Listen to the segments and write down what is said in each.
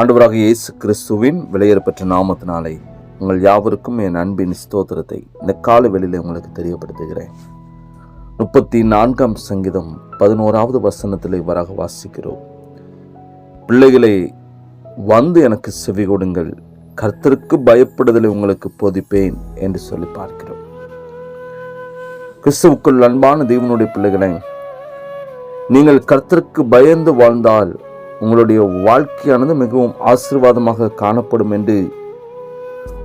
ஆண்டவராக இயேசு கிறிஸ்துவின் விலையேறப்பெற்ற நாமத்தினாலே உங்கள் யாவருக்கும் என் அன்பின் ஸ்தோத்திரத்தை இந்த கால வெளியில் உங்களுக்கு தெரியப்படுத்துகிறேன். முப்பத்தி நான்காம் சங்கீதம் பதினோராவது வசனத்தில் இவ்வாறாக வாசிக்கிறோம். பிள்ளைகளை வந்து எனக்கு செவி கொடுங்கள். கர்த்தருக்கு பயப்படுதலை உங்களுக்கு போதிப்பேன் என்று சொல்லி பார்க்கிறோம். கிறிஸ்துவுக்குள் அன்பான தேவனுடைய பிள்ளைகளை நீங்கள் கர்த்தருக்கு பயந்து வாழ்ந்தால் உங்களுடைய வாழ்க்கையானது மிகவும் ஆசீர்வாதமாக காணப்படும் என்று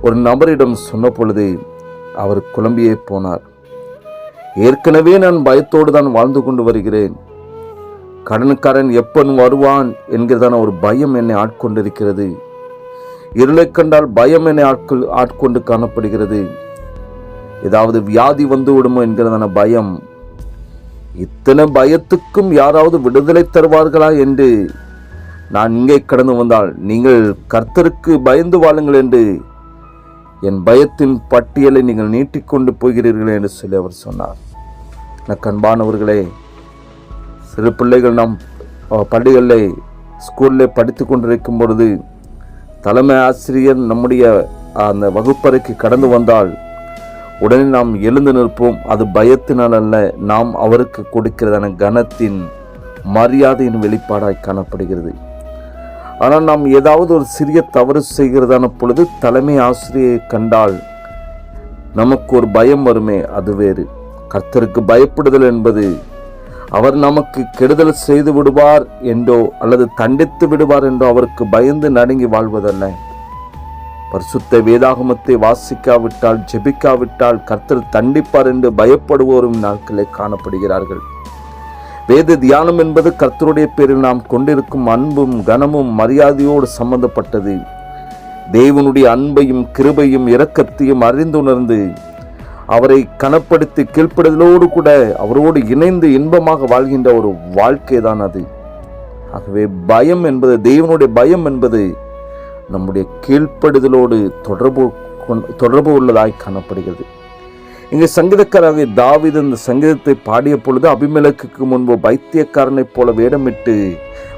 ஒரு நபரிடம் சொன்ன பொழுது அவர் குழம்பியே போனார். ஏற்கனவே நான் பயத்தோடு தான் வாழ்ந்து கொண்டு வருகிறேன். கடனுக்காரன் எப்பன் வருவான் என்கிறதான ஒரு பயம் என்னை ஆட்கொண்டிருக்கிறது. இருளை கண்டால் பயம் என்னை ஆட்கொள் ஆட்கொண்டு காணப்படுகிறது. ஏதாவது வியாதி வந்து விடுமோ என்கிறதான பயம். இத்தனை பயத்துக்கும் யாராவது விடுதலை தருவார்களா என்று நான் இங்கே கடந்து வந்தால் நீங்கள் கர்த்தருக்கு பயந்து வாழுங்கள் என்று என் பயத்தின் பட்டியலை நீங்கள் நீட்டிக்கொண்டு போகிறீர்கள் என்று சொல்லி அவர் சொன்னார். எனக்கு அன்பானவர்களே சிறு பிள்ளைகள் நாம் பள்ளிகளில் ஸ்கூலில் படித்து கொண்டிருக்கும் பொழுது தலைமை ஆசிரியர் நம்முடைய அந்த வகுப்பறைக்கு கடந்து வந்தால் உடனே நாம் எழுந்து நிற்போம். அது பயத்தினால் அல்ல நாம் அவருக்கு கொடுக்கிறதான கனத்தின் மரியாதையின் வெளிப்பாடாய் காணப்படுகிறது. ஆனால் நாம் ஏதாவது ஒரு சிறிய தவறு செய்கிறதான பொழுது தலைமை ஆசிரியை கண்டால் நமக்கு ஒரு பயம் வருமே அது வேறு. கர்த்தருக்கு பயப்படுதல் என்பது அவர் நமக்கு கெடுதல் செய்து விடுவார் என்றோ அல்லது தண்டித்து விடுவார் என்றோ அவருக்கு பயந்து நடுங்கி வாழ்வதல்ல. பரிசுத்த வேதாகமத்தை வாசிக்காவிட்டால் ஜெபிக்காவிட்டால் கர்த்தர் தண்டிப்பார் என்று பயப்படுவோரும் நாட்களே காணப்படுகிறார்கள். வேத தியானம் என்பது கர்த்தருடைய பேரில் நாம் கொண்டிருக்கும் அன்பும் கனமும் மரியாதையோடு சம்பந்தப்பட்டது. தேவனுடைய அன்பையும் கிருபையும் இரக்கத்தையும் அறிந்துணர்ந்து அவரை கனப்படுத்தி கீழ்ப்படுதலோடு கூட அவரோடு இணைந்து இன்பமாக வாழ்கின்ற ஒரு வாழ்க்கை தான் அது. ஆகவே பயம் என்பது தேவனுடைய பயம் என்பது நம்முடைய கீழ்ப்படுதலோடு தொடர்பு கொண்- தொடர்பு உள்ளதாய் காணப்படுகிறது. இங்கே சங்கீதக்காராக தாவிது இந்த சங்கீதத்தை பாடிய பொழுது அபிமலக்குக்கு முன்பு பைத்தியக்காரனைப் போல வேடமிட்டு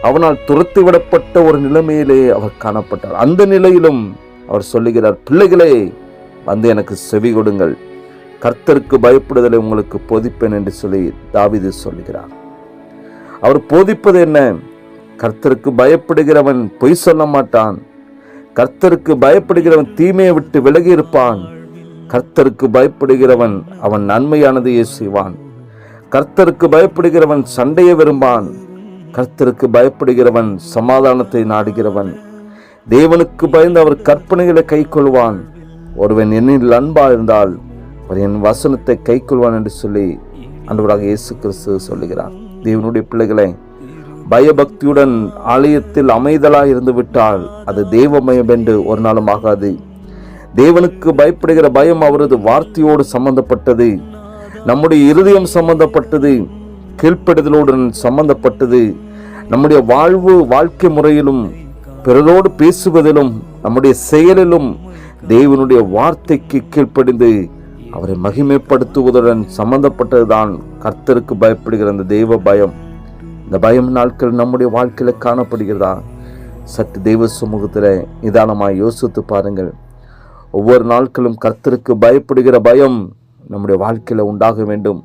அவனால் துரத்தி விடப்பட்ட ஒரு நிலைமையிலே அவர் காணப்பட்டார். அந்த நிலையிலும் அவர் சொல்லுகிறார் பிள்ளைகளே வந்து எனக்கு செவி கொடுங்கள். கர்த்தருக்கு பயப்படுதலை உங்களுக்கு போதிப்பேன் என்று சொல்லி தாவிது சொல்லுகிறார். அவர் போதிப்பது என்ன? கர்த்தருக்கு பயப்படுகிறவன் பொய் சொல்ல மாட்டான். கர்த்தருக்கு பயப்படுகிறவன் தீமையை விட்டு விலகி இருப்பான். கர்த்தருக்கு பயப்படுகிறவன் அவன் நன்மையானதையே செய்வான். கர்த்தருக்கு பயப்படுகிறவன் சண்டையை விரும்பான். கர்த்தருக்கு பயப்படுகிறவன் சமாதானத்தை நாடுகிறவன். தேவனுக்கு பயந்து அவர் கற்பனைகளை கைக்கொள்வான். ஒருவன் என்னில் அன்பா இருந்தால் அவர் என் வசனத்தை கைக்கொள்வான் என்று சொல்லி அன்பராக இயேசு கிறிஸ்து சொல்லுகிறார். தேவனுடைய பிள்ளைகளை பயபக்தியுடன் ஆலயத்தில் அமைதலாக இருந்து விட்டால் அது தெய்வமயம் என்று ஒரு நாளும் ஆகாது. தேவனுக்கு பயப்படுகிற பயம் அவரது வார்த்தையோடு சம்பந்தப்பட்டது. நம்முடைய இருதயம் சம்பந்தப்பட்டது. கீழ்ப்படுதலுடன் சம்பந்தப்பட்டது. நம்முடைய வாழ்வு வாழ்க்கை முறையிலும் பிறரோடு பேசுவதிலும் நம்முடைய செயலிலும் தேவனுடைய வார்த்தைக்கு கீழ்ப்படிந்து அவரை மகிமைப்படுத்துவதுடன் சம்பந்தப்பட்டதுதான் கர்த்தருக்கு பயப்படுகிற அந்த தெய்வ பயம். இந்த பயம் நாட்கள் நம்முடைய வாழ்க்கையில் காணப்படுகிறதா? சற்று தெய்வ சமூகத்தில் நிதானமாக யோசித்து பாருங்கள். ஒவ்வொரு நாட்களும் கர்த்தருக்கு பயப்படுகிற பயம் நம்முடைய வாழ்க்கையில் உண்டாக வேண்டும்.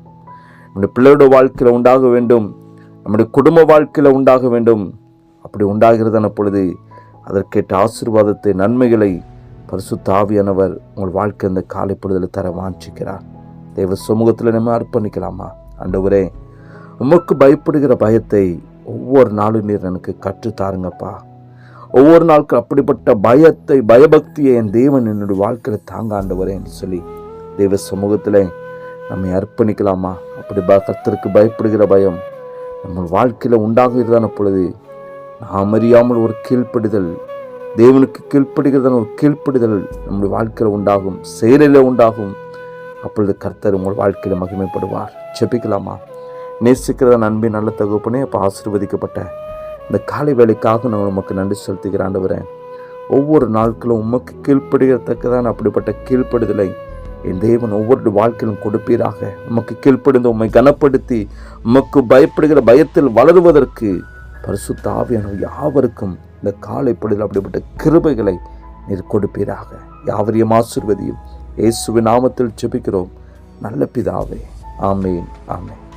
நம்முடைய பிள்ளையோட வாழ்க்கையில் உண்டாக வேண்டும். நம்முடைய குடும்ப வாழ்க்கையில் உண்டாக வேண்டும். அப்படி உண்டாகிறதான பொழுது அதற்கேற்ற ஆசீர்வாதத்தை நன்மைகளை பரிசு தாவியானவர் உங்கள் வாழ்க்கை இந்த காலை பொழுதில் தர வாஞ்சிக்கிறார். தெய்வ சமூகத்தில் நம்ம அர்ப்பணிக்கலாமா? அண்டவரே உமக்கு பயப்படுகிற பயத்தை ஒவ்வொரு நாளும் நீர் எனக்கு கற்றுத் தாருங்கப்பா. ஒவ்வொரு நாளுக்கும் அப்படிப்பட்ட பயத்தை பயபக்தியை என் தேவன் என்னுடைய வாழ்க்கையில் தாங்க ஆண்டவரே என்று சொல்லி தெய்வ சமூகத்தில் நம்மை அர்ப்பணிக்கலாமா? அப்படி ப கர்த்தருக்கு பயப்படுகிற பயம் நம்ம வாழ்க்கையில் உண்டாகிறதான பொழுது நாம் அறியாமல் ஒரு கீழ்ப்படுதல் தேவனுக்கு கீழ்ப்படுகிறதான ஒரு கீழ்ப்படுதல் நம்முடைய வாழ்க்கையில் உண்டாகும் செயலில் உண்டாகும். அப்பொழுது கர்த்தர் உங்கள் வாழ்க்கையில் மகிமைப்படுவார். ஜெபிக்கலாமா? நேசிக்கிறத அன்பின் நல்ல தகுப்பனே அப்போ ஆசிர்வதிக்கப்பட்ட இந்த காலை வேலைக்காக நான் உமக்கு நன்றி செலுத்துகிற ஆண்டவரேன் ஒவ்வொரு நாட்களும் உமக்கு கீழ்ப்படுகிறத்தக்கதான் அப்படிப்பட்ட கீழ்ப்படுதலை என் தேவன் ஒவ்வொரு வாழ்க்கையிலும் கொடுப்பீராக. உமக்கு கீழ்ப்படுந்து உம்மை கனப்படுத்தி உமக்கு பயப்படுகிற பயத்தில் வளருவதற்கு பரிசுத்தாவியான யாவருக்கும் இந்த காலை அப்படிப்பட்ட கிருபைகளை நீர் கொடுப்பீராக. யாவரையும் ஆசிர்வதியும். இயேசுவின் நாமத்தில் செபிக்கிறோம் நல்ல பிதாவே. ஆமேன். ஆமேன்.